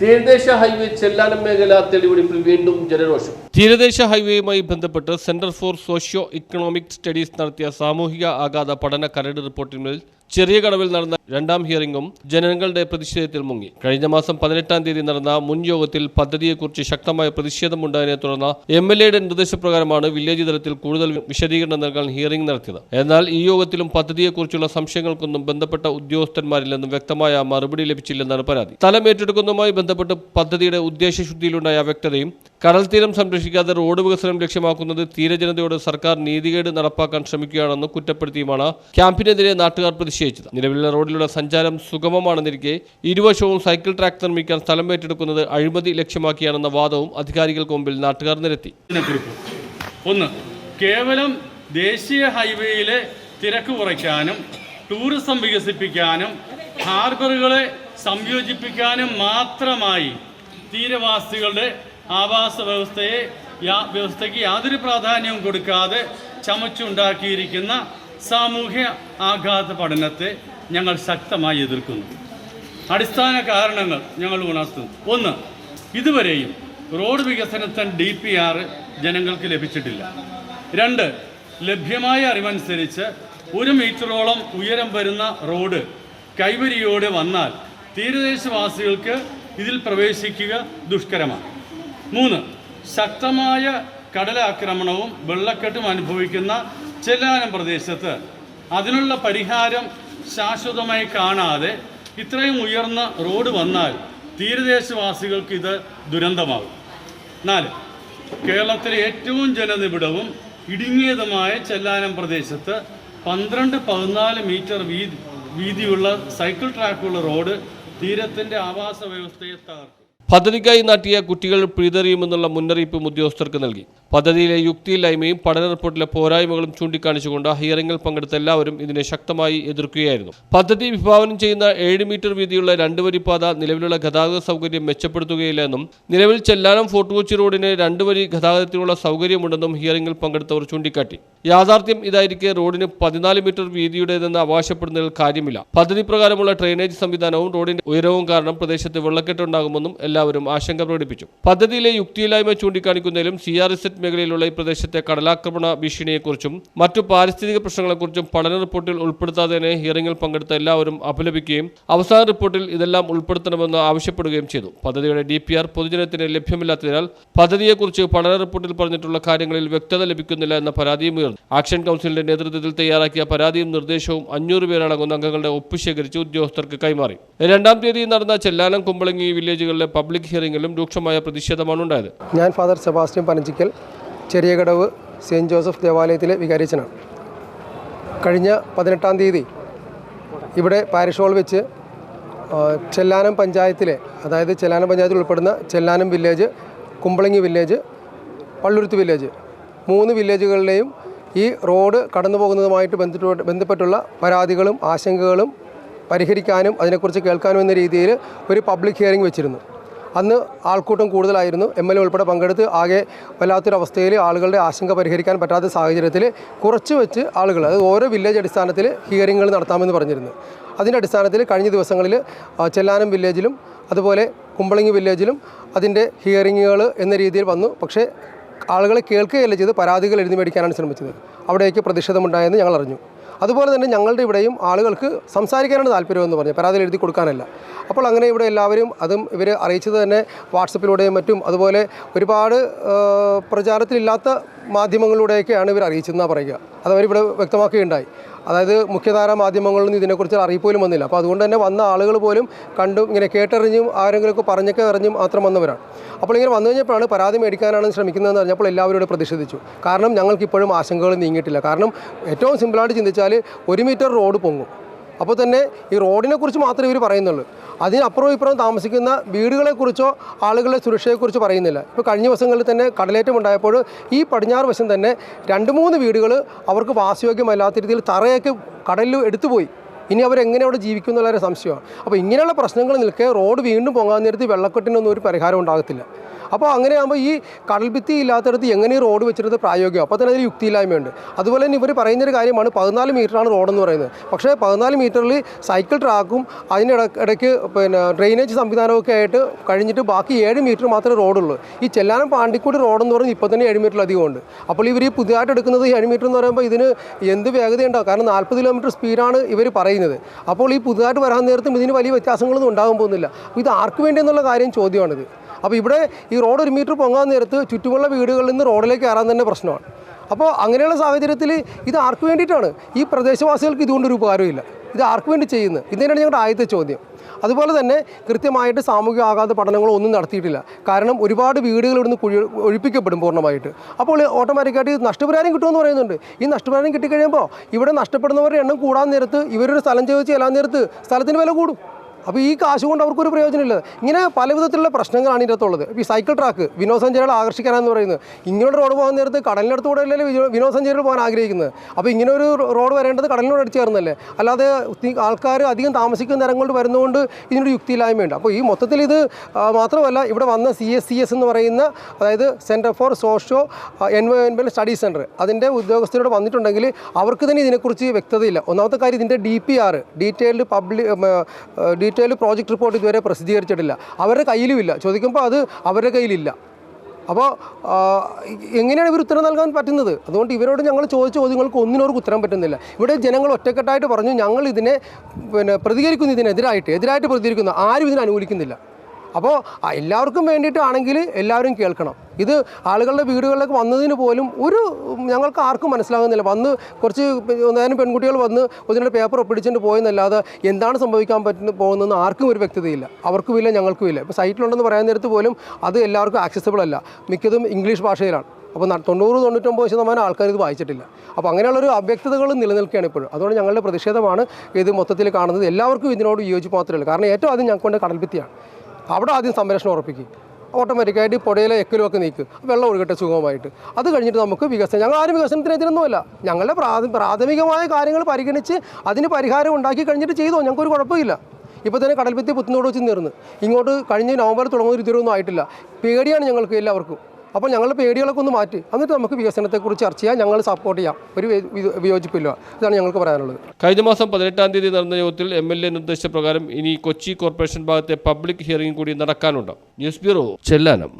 തീരദേശ ഹൈവേ ചെല്ലാനം മേഖല തെളിവെടുപ്പിൽ വീണ്ടും ജനരോഷം. തീരദേശ ഹൈവേയുമായി ബന്ധപ്പെട്ട് centre for socio economic studies നടത്തിയ സാമൂഹിക ആഘാത പഠന കരട് റിപ്പോർട്ടിന്മേൽ ചെറിയ കടവിൽ നടന്ന രണ്ടാം ഹിയറിംഗും ജനങ്ങളുടെ പ്രതിഷേധത്തിൽ മുങ്ങി. കഴിഞ്ഞ മാസം പതിനെട്ടാം തീയതി നടന്ന മുൻ യോഗത്തിൽ പദ്ധതിയെക്കുറിച്ച് ശക്തമായ പ്രതിഷേധമുണ്ടായതിനെ തുടർന്ന് എം എൽ എയുടെ നിർദ്ദേശപ്രകാരമാണ് വില്ലേജ് തലത്തിൽ കൂടുതൽ വിശദീകരണം നൽകാൻ ഹിയറിംഗ് നടത്തിയത്. എന്നാൽ ഈ യോഗത്തിലും പദ്ധതിയെക്കുറിച്ചുള്ള സംശയങ്ങൾക്കൊന്നും ബന്ധപ്പെട്ട ഉദ്യോഗസ്ഥന്മാരിൽ നിന്നും വ്യക്തമായ മറുപടി ലഭിച്ചില്ലെന്നാണ് പരാതി. സ്ഥലം ഏറ്റെടുക്കുന്നതുമായി ബന്ധപ്പെട്ട് പദ്ധതിയുടെ ഉദ്ദേശശുദ്ധിയിലുണ്ടായ അവ്യക്തതയും കടൽ തീരം സംരക്ഷിക്കാതെ റോഡ് വികസനം ലക്ഷ്യമാക്കുന്നത് തീരജനതയോട് സർക്കാർ നീതികേട് നടപ്പാക്കാൻ ശ്രമിക്കുകയാണെന്ന് കുറ്റപ്പെടുത്തിയുമാണ് ക്യാമ്പിനെതിരെ നാട്ടുകാർ പ്രതിഷേധിച്ചത്. നിലവിലുള്ള റോഡിലൂടെ സഞ്ചാരം സുഗമമാണെന്നിരിക്കെ ഇരുവശവും സൈക്കിൾ ട്രാക്ക് നിർമ്മിക്കാൻ സ്ഥലം ഏറ്റെടുക്കുന്നത് അഴിമതി ലക്ഷ്യമാക്കിയാണെന്ന വാദവും അധികാരികൾക്ക് മുമ്പിൽ നാട്ടുകാർ നിരത്തി. ഒന്ന് കേവലം ദേശീയ ഹൈവേയിലെ തിരക്ക് കുറയ്ക്കാനും ടൂറിസം വികസിപ്പിക്കാനും ഹാർബറുകളെ സംയോജിപ്പിക്കാനും മാത്രമായി തീരവാസികളുടെ ആവാസ വ്യവസ്ഥയെ വ്യവസ്ഥയ്ക്ക് യാതൊരു പ്രാധാന്യവും കൊടുക്കാതെ ചമച്ചുണ്ടാക്കിയിരിക്കുന്ന സാമൂഹ്യ ആഘാത പഠനത്തെ ഞങ്ങൾ ശക്തമായി എതിർക്കുന്നു. അടിസ്ഥാന കാരണങ്ങൾ ഞങ്ങൾ ഉണർത്തുന്നു. ഒന്ന് ഇതുവരെയും റോഡ് വികസനത്തിന് ഡി പി ആർ ജനങ്ങൾക്ക് ലഭിച്ചിട്ടില്ല. രണ്ട് ലഭ്യമായ അറിവനുസരിച്ച് ഒരു മീറ്ററോളം ഉയരം വരുന്ന റോഡ് കൈവരിയോടെ വന്നാൽ തീരദേശവാസികൾക്ക് ഇതിൽ പ്രവേശിക്കുക ദുഷ്കരമാണ്. മൂന്ന് ശക്തമായ കടലാക്രമണവും വെള്ളക്കെട്ടും അനുഭവിക്കുന്ന ചെല്ലാനം പ്രദേശത്ത്. അതിനുള്ള പരിഹാരം ശാശ്വതമായി കാണാതെ ഇത്രയും ഉയർന്ന റോഡ് വന്നാൽ തീരദേശവാസികൾക്ക് ഇത് ദുരന്തമാകും. നാല് കേരളത്തിലെ ഏറ്റവും ജനനിബിഡവും ഇടുങ്ങിയതുമായ ചെല്ലാനം പ്രദേശത്ത് പന്ത്രണ്ട് പതിനാല് മീറ്റർ വീതി വീതിയുള്ള സൈക്കിൾ ട്രാക്കുള്ള റോഡ് തീരത്തിന്റെ ആവാസ വ്യവസ്ഥയെ തകർക്കും. പദ്ധതിക്കായി നാട്ടിയ കുട്ടികൾ പിഴുതെറിയുമെന്നുള്ള മുന്നറിയിപ്പും ഉദ്യോഗസ്ഥർക്ക് നൽകി. പദ്ധതിയിലെ യുക്തിയില്ലായ്മയും പഠന റിപ്പോർട്ടിലെ പോരായ്മകളും ചൂണ്ടിക്കാണിച്ചുകൊണ്ട് ഹിയറിംഗിൽ പങ്കെടുത്ത എല്ലാവരും ഇതിനെ ശക്തമായി എതിർക്കുകയായിരുന്നു. പദ്ധതി വിഭാവനം ചെയ്യുന്ന ഏഴ് മീറ്റർ വീതിയുള്ള രണ്ട് വരി പാത നിലവിലുള്ള ഗതാഗത സൗകര്യം മെച്ചപ്പെടുത്തുകയില്ല എന്നും നിലവിൽ ചെല്ലാനം ഫോർട്ട് കൊച്ചി റോഡിന് രണ്ട് വരി ഗതാഗതത്തിനുള്ള സൗകര്യമുണ്ടെന്നും ഹിയറിംഗിൽ പങ്കെടുത്തവർ ചൂണ്ടിക്കാട്ടി. യാഥാർത്ഥ്യം ഇതായിരിക്കെ റോഡിന് പതിനാല് മീറ്റർ വീതിയുടേതെന്ന് അവകാശപ്പെടുന്നതിൽ കാര്യമില്ല. പദ്ധതി പ്രകാരമുള്ള ഡ്രെയിനേജ് സംവിധാനവും റോഡിന്റെ ഉയരവും കാരണം പ്രദേശത്ത് വെള്ളക്കെട്ടുണ്ടാകുമെന്നും എല്ലാവരും ആശങ്ക പ്രകടിപ്പിച്ചു. പദ്ധതിയിലെ യുക്തിയില്ലായ്മ ചൂണ്ടിക്കാണിക്കുന്നതിലും സി ആർ എസ് എറ്റ് മേഖലയിലുള്ള ഈ പ്രദേശത്തെ കടലാക്രമണ ഭീഷണിയെക്കുറിച്ചും മറ്റു പാരിസ്ഥിതിക പ്രശ്നങ്ങളെക്കുറിച്ചും പഠന റിപ്പോർട്ടിൽ ഉൾപ്പെടുത്താതെ ഹിയറിംഗിൽ പങ്കെടുത്ത എല്ലാവരും അപലപിക്കുകയും അവസാന റിപ്പോർട്ടിൽ ഇതെല്ലാം ഉൾപ്പെടുത്തണമെന്ന് ആവശ്യപ്പെടുകയും ചെയ്തു. പദ്ധതിയുടെ ഡി പി ആർ പൊതുജനത്തിന് ലഭ്യമില്ലാത്തതിനാൽ പദ്ധതിയെക്കുറിച്ച് പഠന റിപ്പോർട്ടിൽ പറഞ്ഞിട്ടുള്ള കാര്യങ്ങളിൽ വ്യക്തത ലഭിക്കുന്നില്ല എന്ന പരാതിയും ഉയർന്നു. ആക്ഷൻ കൗൺസിലിന്റെ നേതൃത്വത്തിൽ തയ്യാറാക്കിയ പരാതിയും നിർദ്ദേശവും അഞ്ഞൂറ് പേരടങ്ങുന്ന അംഗങ്ങളുടെ ഒപ്പ് ശേഖരിച്ച് ഉദ്യോഗസ്ഥർക്ക് കൈമാറി. രണ്ടാം തീയതി നടന്ന ചെല്ലാനം കുമ്പളങ്ങി വില്ലേജുകളിലെ പബ്ലിക് ഹിയറിംഗിലും രൂക്ഷമായ പ്രതിഷേധമാണ് ഉണ്ടായത്. ഞാൻ father Sebastian Panachikkal Cheriyakadavu saint Joseph ദേവാലയത്തിലെ വികാരിച്ചനാണ്. കഴിഞ്ഞ പതിനെട്ടാം തീയതി ഇവിടെ പാരിഷ് വെച്ച് ചെല്ലാനം പഞ്ചായത്തിലെ അതായത് ചെല്ലാനം പഞ്ചായത്തിൽ ഉൾപ്പെടുന്ന Chellanam village Kumbalangi village Palluruthy village മൂന്ന് വില്ലേജുകളിലെയും ഈ റോഡ് കടന്നു പോകുന്നതുമായിട്ട് ബന്ധപ്പെട്ട് ബന്ധപ്പെട്ടുള്ള പരാതികളും ആശങ്കകളും പരിഹരിക്കാനും അതിനെക്കുറിച്ച് കേൾക്കാനും എന്ന രീതിയിൽ ഒരു പബ്ലിക് ഹിയറിംഗ് വെച്ചിരുന്നു. അന്ന് ആൾക്കൂട്ടം കൂടുതലായിരുന്നു. എം എൽ എ ഉൾപ്പെടെ പങ്കെടുത്ത് ആകെ വല്ലാത്തൊരവസ്ഥയിൽ ആളുകളുടെ ആശങ്ക പരിഹരിക്കാൻ പറ്റാത്ത സാഹചര്യത്തിൽ കുറച്ച് വെച്ച് ആളുകൾ അത് ഓരോ വില്ലേജ് അടിസ്ഥാനത്തിൽ ഹിയറിങ്ങുകൾ നടത്താമെന്ന് പറഞ്ഞിരുന്നു. അതിന്റെ അടിസ്ഥാനത്തിൽ കഴിഞ്ഞ ദിവസങ്ങളിൽ ചെല്ലാനം വില്ലേജിലും അതുപോലെ കുമ്പളങ്ങി വില്ലേജിലും അതിന്റെ ഹിയറിങ്ങുകൾ എന്ന രീതിയിൽ വന്നു. പക്ഷേ ആളുകളെ കേൾക്കുകയല്ല ചെയ്ത് പരാതികൾ എഴുതി മേടിക്കാനാണ് ശ്രമിച്ചത്. അവിടേക്ക് പ്രതിഷേധമുണ്ടായെന്ന് ഞങ്ങൾ അറിഞ്ഞു. അതുപോലെ തന്നെ ഞങ്ങളുടെ ഇവിടെയും ആളുകൾക്ക് സംസാരിക്കാനാണ് താല്പര്യമെന്ന് പറഞ്ഞു. പരാതിയിൽ എഴുതി കൊടുക്കാനല്ല. അപ്പോൾ അങ്ങനെ ഇവിടെ എല്ലാവരും അതും ഇവർ അറിയിച്ചത് തന്നെ വാട്സപ്പിലൂടെയും മറ്റും അതുപോലെ ഒരുപാട് പ്രചാരത്തിലില്ലാത്ത മാധ്യമങ്ങളിലൂടെയൊക്കെയാണ് ഇവർ അറിയിച്ചതെന്നാണ് പറയുക. അതവരിവിടെ വ്യക്തമാക്കുകയുണ്ടായി. അതായത് മുഖ്യധാരാ നിന്ന് ഇതിനെക്കുറിച്ച് അറിയിപ്പ് പോലും വന്നില്ല. അപ്പോൾ അതുകൊണ്ട് തന്നെ വന്ന ആളുകൾ പോലും കണ്ടും ഇങ്ങനെ കേട്ടറിഞ്ഞും ആരെങ്കിലുമൊക്കെ പറഞ്ഞൊക്കെ അറിഞ്ഞും മാത്രം വന്നവരാണ്. അപ്പോൾ ഇങ്ങനെ വന്നു കഴിഞ്ഞപ്പോഴാണ് പരാതി മേടിക്കാനാണ് ശ്രമിക്കുന്നതെന്ന് പറഞ്ഞപ്പോൾ എല്ലാവരും ഇവിടെ പ്രതിഷേധിച്ചു. കാരണം ഞങ്ങൾക്കിപ്പോഴും ആശങ്കകൾ നീങ്ങിയിട്ടില്ല. കാരണം ഏറ്റവും സിമ്പിളായിട്ട് ചിന്തിച്ചാൽ ഒരു മീറ്റർ റോഡ് പൊങ്ങും. അപ്പോൾ തന്നെ ഈ റോഡിനെ കുറിച്ച് മാത്രമേ ഇവർ പറയുന്നുള്ളൂ. അതിനപ്പുറം ഇപ്പുറം താമസിക്കുന്ന വീടുകളെക്കുറിച്ചോ ആളുകളുടെ സുരക്ഷയെക്കുറിച്ച് പറയുന്നില്ല. ഇപ്പോൾ കഴിഞ്ഞ ദിവസങ്ങളിൽ തന്നെ കടലേറ്റം ഉണ്ടായപ്പോൾ ഈ പടിഞ്ഞാറ് വശം തന്നെ രണ്ട് മൂന്ന് വീടുകൾ അവർക്ക് വാസയോഗ്യമല്ലാത്ത രീതിയിൽ തറയൊക്കെ കടലിൽ എടുത്തുപോയി. ഇനി അവരെങ്ങനെ അവിടെ ജീവിക്കും എന്നുള്ളൊരു സംശയമാണ്. അപ്പോൾ ഇങ്ങനെയുള്ള പ്രശ്നങ്ങൾ നിൽക്കെ റോഡ് വീണ്ടും പൊങ്ങാൻ നേരത്ത് വെള്ളക്കെട്ടിനൊന്നും ഒരു പരിഹാരം ഉണ്ടാകത്തില്ല. അപ്പോൾ അങ്ങനെയാകുമ്പോൾ ഈ കടൽഭിത്തി ഇല്ലാത്തടത്ത് എങ്ങനെ റോഡ് വെച്ചിരുന്നത് പ്രായോഗികം? അപ്പോൾ തന്നെ അതിൽ യുക്തിയില്ലായ്മയുണ്ട്. അതുപോലെ തന്നെ ഇവർ പറയുന്നൊരു കാര്യമാണ് പതിനാല് മീറ്ററാണ് റോഡെന്ന് പറയുന്നത്. പക്ഷേ പതിനാല് മീറ്ററിൽ സൈക്കിൾ ട്രാക്കും അതിന് ഇട- ഇടയ്ക്ക് പിന്നെ ഡ്രെയിനേജ് സംവിധാനമൊക്കെ ആയിട്ട് കഴിഞ്ഞിട്ട് ബാക്കി ഏഴ് മീറ്റർ മാത്രമേ റോഡുള്ളൂ. ഈ ചെല്ലാനം പാണ്ടിക്കൂടി റോഡെന്ന് പറയുന്നത് ഇപ്പോൾ തന്നെ ഏഴ് മീറ്ററിലധികം ഉണ്ട്. അപ്പോൾ ഇവർ ഈ പുതിയതായിട്ട് എടുക്കുന്നത് ഏഴ് മീറ്റർ എന്ന് പറയുമ്പോൾ ഇതിന് എന്ത് വേഗതയുണ്ടാവും? കാരണം നാൽപ്പത് കിലോമീറ്റർ സ്പീഡാണ് ഇവർ പറയുന്നത്. അപ്പോൾ ഈ പുതുതായിട്ട് വരാൻ നേരത്തും ഇതിന് വലിയ വ്യത്യാസങ്ങളൊന്നും ഉണ്ടാകാൻ പോകുന്നില്ല. അപ്പോൾ ഇത് ആർക്ക് വേണ്ടി എന്നുള്ള കാര്യം ചോദ്യമാണിത്. അപ്പോൾ ഇവിടെ ഈ റോഡ് ഒരു മീറ്റർ പൊങ്ങാൻ നേരത്ത് ചുറ്റുമുള്ള വീടുകളിൽ നിന്ന് റോഡിലേക്ക് കയറാൻ തന്നെ പ്രശ്നമാണ്. അപ്പോൾ അങ്ങനെയുള്ള സാഹചര്യത്തിൽ ഇത് ആർക്ക് വേണ്ടിയിട്ടാണ്? ഈ പ്രദേശവാസികൾക്ക് ഇതുകൊണ്ടൊരു ഉപകാരമില്ല ഇത് ആർക്ക് വേണ്ടി ചെയ്യുന്നത്? ഇതിനാണ് ഞങ്ങളുടെ ആദ്യത്തെ ചോദ്യം. അതുപോലെ തന്നെ കൃത്യമായിട്ട് സാമൂഹിക ആഘാത പഠനങ്ങളൊന്നും നടത്തിയിട്ടില്ല. കാരണം ഒരുപാട് വീടുകൾ ഇവിടുന്ന് കുഴി ഒഴിപ്പിക്കപ്പെടും പൂർണമായിട്ട്. അപ്പോൾ ഓട്ടോമാറ്റിക്കായിട്ട് നഷ്ടപരിഹാരം കിട്ടുമെന്ന് പറയുന്നുണ്ട്. ഈ നഷ്ടപരിഹാരം കിട്ടിക്കഴിയുമ്പോൾ ഇവിടെ നഷ്ടപ്പെടുന്നവരുടെ എണ്ണം കൂടാൻ നേരത്ത് ഇവരൊരു സ്ഥലം ചോദിച്ച് ചെല്ലാൻ നേരത്ത് സ്ഥലത്തിന് വില കൂടും. അപ്പോൾ ഈ കാശ് കൊണ്ട് അവർക്കൊരു പ്രയോജനമില്ല. ഇങ്ങനെ പല വിധത്തിലുള്ള പ്രശ്നങ്ങളാണ് ഇതിനകത്തുള്ളത് ഈ സൈക്കിൾ ട്രാക്ക് വിനോദസഞ്ചാരികളെ ആകർഷിക്കാനെന്ന് പറയുന്നത്. ഇങ്ങനെ റോഡ് പോകാൻ നേരത്ത് കടലിനടുത്തൂടെ അല്ലേ വിനോദസഞ്ചാരികൾ പോകാൻ ആഗ്രഹിക്കുന്നത്? അപ്പോൾ ഇങ്ങനെ ഒരു റോഡ് വരേണ്ടത് കടലിനോട് അടിച്ച് ചേർന്നല്ലേ അല്ലാതെ ആൾക്കാർ അധികം താമസിക്കുന്ന നേരം വരുന്നതുകൊണ്ട് ഇതിനൊരു യുക്തിയില്ലായ്മയുണ്ട്. അപ്പോൾ ഈ മൊത്തത്തിൽ ഇത് മാത്രമല്ല ഇവിടെ വന്ന സി എസ് സി എസ് എന്ന് പറയുന്ന അതായത് centre for socio environment studies centre അതിന്റെ ഉദ്യോഗസ്ഥരോട് വന്നിട്ടുണ്ടെങ്കിൽ അവർക്ക് തന്നെ ഇതിനെക്കുറിച്ച് വ്യക്തതയില്ല. ഒന്നാമത്തെ കാര്യം ഇതിന്റെ D P R detailed public detailed project report ഇതുവരെ പ്രസിദ്ധീകരിച്ചിട്ടില്ല. അവരുടെ കയ്യിലുമില്ല. ചോദിക്കുമ്പോൾ അത് അവരുടെ കയ്യിലില്ല. അപ്പോൾ എങ്ങനെയാണ് ഇവർ ഉത്തരം നൽകാൻ പറ്റുന്നത്? അതുകൊണ്ട് ഇവരോട് ഞങ്ങൾ ചോദിച്ച ചോദ്യങ്ങൾക്ക് ഒന്നിനോർക്ക് ഉത്തരം പറ്റുന്നില്ല. ഇവിടെ ജനങ്ങൾ ഒറ്റക്കെട്ടായിട്ട് പറഞ്ഞു ഞങ്ങൾ ഇതിനെ പിന്നെ പ്രതികരിക്കുന്നു ഇതിനെതിരായിട്ട്. എതിരായിട്ട് പ്രതികരിക്കുന്നു. ആരും ഇതിനെ അനുകൂലിക്കുന്നില്ല. അപ്പോൾ എല്ലാവർക്കും വേണ്ടിയിട്ടാണെങ്കിൽ എല്ലാവരും കേൾക്കണം. ഇത് ആളുകളുടെ വീടുകളിലേക്ക് വന്നതിന് പോലും ഒരു ഞങ്ങൾക്ക് ആർക്കും മനസ്സിലാകുന്നില്ല. വന്ന് കുറച്ച് നേരം പെൺകുട്ടികൾ വന്ന് ഒന്നിന്റെ പേപ്പർ ഒപ്പിടിച്ചിട്ട് പോയെന്നല്ലാതെ എന്താണ് സംഭവിക്കാൻ പറ്റുന്ന പോകുന്നതെന്ന് ആർക്കും ഒരു വ്യക്തതയില്ല. അവർക്കും ഇല്ല ഞങ്ങൾക്കും ഇല്ല. ഇപ്പോൾ സൈറ്റിലുണ്ടെന്ന് പറയാൻ നേരത്ത് പോലും അത് എല്ലാവർക്കും ആക്സസിബിൾ അല്ല. മിക്കതും ഇംഗ്ലീഷ് ഭാഷയിലാണ്. അപ്പോൾ തൊണ്ണൂറ് തൊണ്ണൂറ്റൊമ്പത് ശതമാനം ആൾക്കാർ ഇത് വായിച്ചിട്ടില്ല. അപ്പോൾ അങ്ങനെയുള്ളൊരു അവ്യക്തതകൾ നിലനിൽക്കുകയാണ് ഇപ്പോഴും. അതുകൊണ്ട് ഞങ്ങളുടെ പ്രതിഷേധമാണ് ഇത് മൊത്തത്തിൽ കാണുന്നത്. എല്ലാവർക്കും ഇതിനോട് യോജിപ്പ് മാത്രമല്ല കാരണം ഏറ്റവും ആദ്യം ഞങ്ങൾക്ക് കൊണ്ട് കടൽഭിത്തിയാണ്. അവിടെ ആദ്യം സംരക്ഷണം ഉറപ്പിക്കും. ഓട്ടോമാറ്റിക്കായിട്ട് പുഴയിലെ എക്കലുമൊക്കെ നീക്കും. വെള്ളം ഒഴുകട്ടെ സുഗമമായിട്ട്. അത് കഴിഞ്ഞിട്ട് നമുക്ക് വികസനം. ഞങ്ങൾ ആരും വികസനത്തിനെതിരൊന്നുമല്ല. ഞങ്ങളുടെ പ്രാഥമികമായ കാര്യങ്ങൾ പരിഗണിച്ച് അതിന് പരിഹാരം ഉണ്ടാക്കി കഴിഞ്ഞിട്ട് ചെയ്തോ? ഞങ്ങൾക്കൊരു കുഴപ്പമില്ല. ഇപ്പോൾ തന്നെ കടൽഭിത്തി പുത്തുന്നോട് വെച്ച് നേർന്ന് ഇങ്ങോട്ട് കഴിഞ്ഞ് നവംബർ തുടങ്ങുന്ന ഒരു ഇതുവരെയൊന്നും ആയിട്ടില്ല. പേടിയാണ് ഞങ്ങൾക്ക് എല്ലാവർക്കും. അപ്പോൾ ഞങ്ങളുടെ പേടികളൊക്കെ ഒന്ന് മാറ്റി. എന്നിട്ട് നമുക്ക് വികസനത്തെക്കുറിച്ച് ചർച്ച ചെയ്യാം ഞങ്ങൾ സപ്പോർട്ട് ചെയ്യാം. ഒരു വിയോജിപ്പില്ല. ഇതാണ് ഞങ്ങൾക്ക് പറയാനുള്ളത്. കഴിഞ്ഞ മാസം പതിനെട്ടാം തീയതി നടന്ന യോഗത്തിൽ എം എൽ എ നിർദ്ദേശപ്രകാരം ഇനി കൊച്ചി കോർപ്പറേഷൻ ഭാഗത്തെ പബ്ലിക് ഹിയറിംഗ് കൂടി നടക്കാനുണ്ട്. News bureau Chellanam.